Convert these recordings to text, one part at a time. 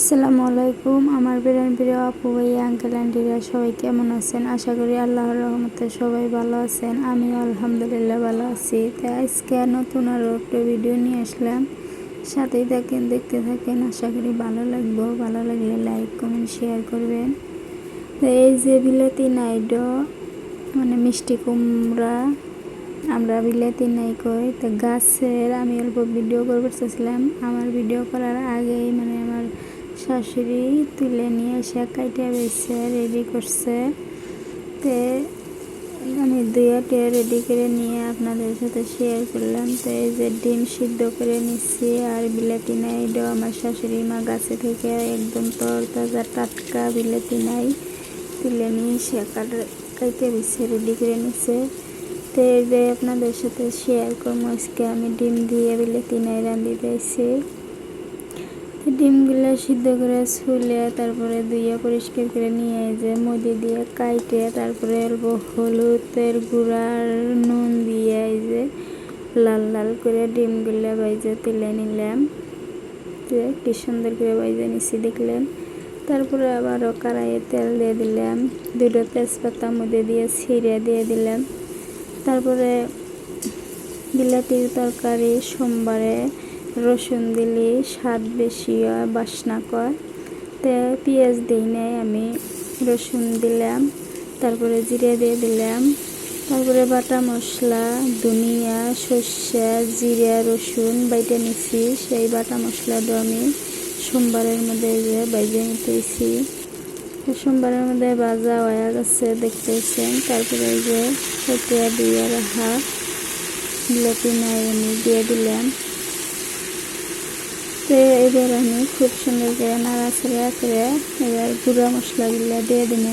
আসসালামু আলাইকুম। আমার বিরান প্রিয় আপু ভাই আঙ্কেল আন্টিরা সবাই কেমন আছেন? আশা করি আল্লাহর রহমতে সবাই ভালো আছেন। আমি আলহামদুলিল্লাহ ভালো আছি। তাই আজকে নতুন আরও একটা ভিডিও নিয়ে আসলাম। সাথেই থাকেন, দেখতে থাকেন। আশা করি ভালো লাগবো। ভালো লাগলে লাইক কমেন্ট শেয়ার করবেন। তো এই যে বিলাতি নাইডো মানে মিষ্টি কুমড়া, আমরা বিলাতি নাই কই, তো গাছের আমি অল্প ভিডিও করবার চাইছিলাম আমার ভিডিও করার আগেই মানে আমার শাশুড়ি তুলে নিয়ে এসে কাইটে বেছে রেডি করছে। তে আমি দুইয়াটে রেডি করে নিয়ে আপনাদের সাথে শেয়ার করলাম। তো এই যে ডিম সিদ্ধ করে নিচ্ছি আর বিলাতি নাই আমার শাশুড়ি মা গাছে থেকে একদম তরতাজা টাটকা বিলাতি নাই তুলে নিয়ে সে কাইটে বেছে রেডি করে নিচ্ছে। তো এই যে আপনাদের সাথে শেয়ার করব, আজকে আমি ডিম দিয়ে বিলাতি নাই রান্ধি দিয়েছি ডিমগুলো সিদ্ধ করে ছুলে তারপরে ধুয়ে পরিষ্কার করে নিয়ে যে মুদি দিয়ে কাইটে তারপরে অল্প হলুদের গুঁড়ার নুন দিয়ে যে লাল লাল করে ডিমগুলো বাইজে তুলে নিলাম। যে কি সুন্দর করে বাইজে নিচ্ছি দেখলেন। তারপরে আবারও কড়াইয়ে তেল দিয়ে দিলাম। দুটো তেজপাতা মধ্যে দিয়ে ছিঁড়ে দিয়ে দিলাম। তারপরে বিলাতির তরকারি সোমবারে রসুন দিলে স্বাদ বেশি হয়, বাসনা কর তো পেঁয়াজ দিই নাই আমি, রসুন দিলাম, তারপরে জিরে দিয়ে দিলাম, তারপরে বাটা মশলা, ধনিয়া, সর্ষে, জিরা, রসুন বাইটে নিছি, সেই বাটা মশলাটা আমি সোমবারের মধ্যে যে বাইজে নিতেছি। সোমবারের মধ্যে বাজা হয়ে গেছে, দেখতেছেন, তারপরে যে ফটিয়া দিয়ে রাখা বিলাতি নাইরানি দিয়ে দিলাম। এবার আমি খুব সুন্দর করে নাড়াচাড়া করে এবার গুঁড়া মশলাগুলো দিয়ে দিব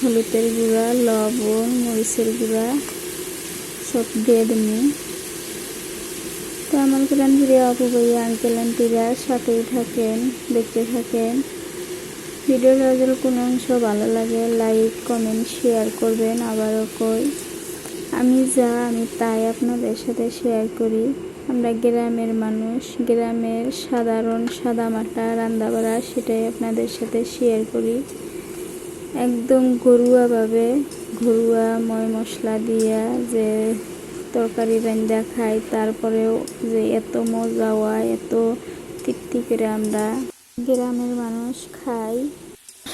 হলুদের গুঁড়া, লবণ, মরিচের গুঁড়া সব দিয়ে দিব তো আমার ফিরে আপু ভাইয়া আঙ্কেল আন্টিরা সাথেই থাকেন, দেখতে থাকেন। ভিডিওটা যদি কোনো অংশ ভালো লাগে লাইক কমেন্ট শেয়ার করবেন, আবারও কই। আমি যা, আমি তাই আপনাদের সাথে শেয়ার করি। আমরা গ্রামের মানুষ, গ্রামের সাধারণ সাদামাটা রান্নাবাড়া সেটাই আপনাদের সাথে শেয়ার করি। একদম ঘরুয়াভাবে ঘরুয়া ময় মশলা দিয়া যে তরকারি রান্না খাই, তারপরেও যে এত মজা হয়, এত তৃপ্তি করে আমরা গ্রামের মানুষ খাই।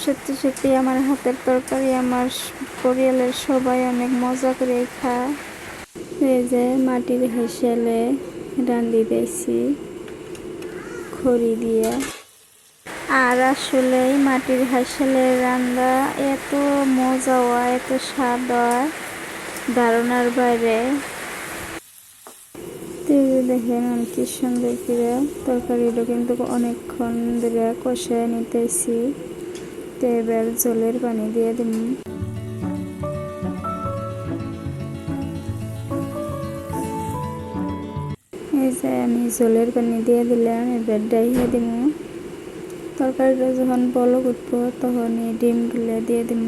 সত্যি সত্যি আমার হাতের তরকারি, আমার পরিয়ালের সবাই অনেক মজা করে খায়। এই যে মাটির হেসেলে রান্দি দিয়েছি খড়ি দিয়ে। আর আসলে মাটির হাসেলের রান্না এত মজা হয় এত স্বাদ হয় ধারণার বাইরে। দেখেন আমি সুন্দর করে তরকারিটা কিন্তু অনেকক্ষণ ধরে কষে নিতেছি। এবার জলের পানি দিয়ে দিন যে আমি জলের পানি দিয়ে দিলাম এবার ডাইয়ে দিব তরকারিটা যখন বলক উঠবো, তখন এই ডিমগুলো দিয়ে দিব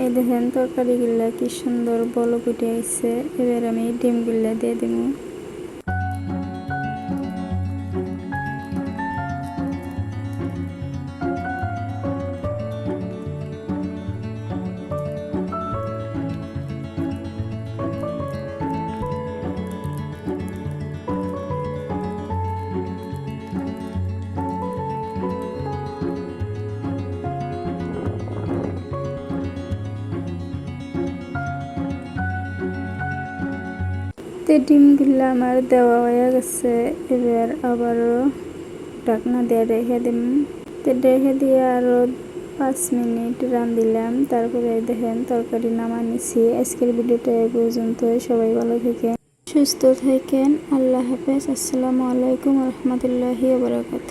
এই দেখেন তরকারিগুলা কি সুন্দর বলক উঠে আসছে এবার আমি ডিমগুলা দিয়ে দিব তো ডিমগুলো আমার দেওয়া হয়ে গেছে। এবার আবারও ঢাকনা দিয়ে রেখে দিম। তো রেখে দিয়ে আরও পাঁচ মিনিট রান দিলাম। তারপরে দেখেন তরকারি নামা নিছি। আজকের ভিডিওটা এ পর্যন্ত সবাই ভালো থাকেন, সুস্থ থাকেন। আল্লাহ হাফেজ। আসসালামু আলাইকুম রহমতুল্লাহি বারকাত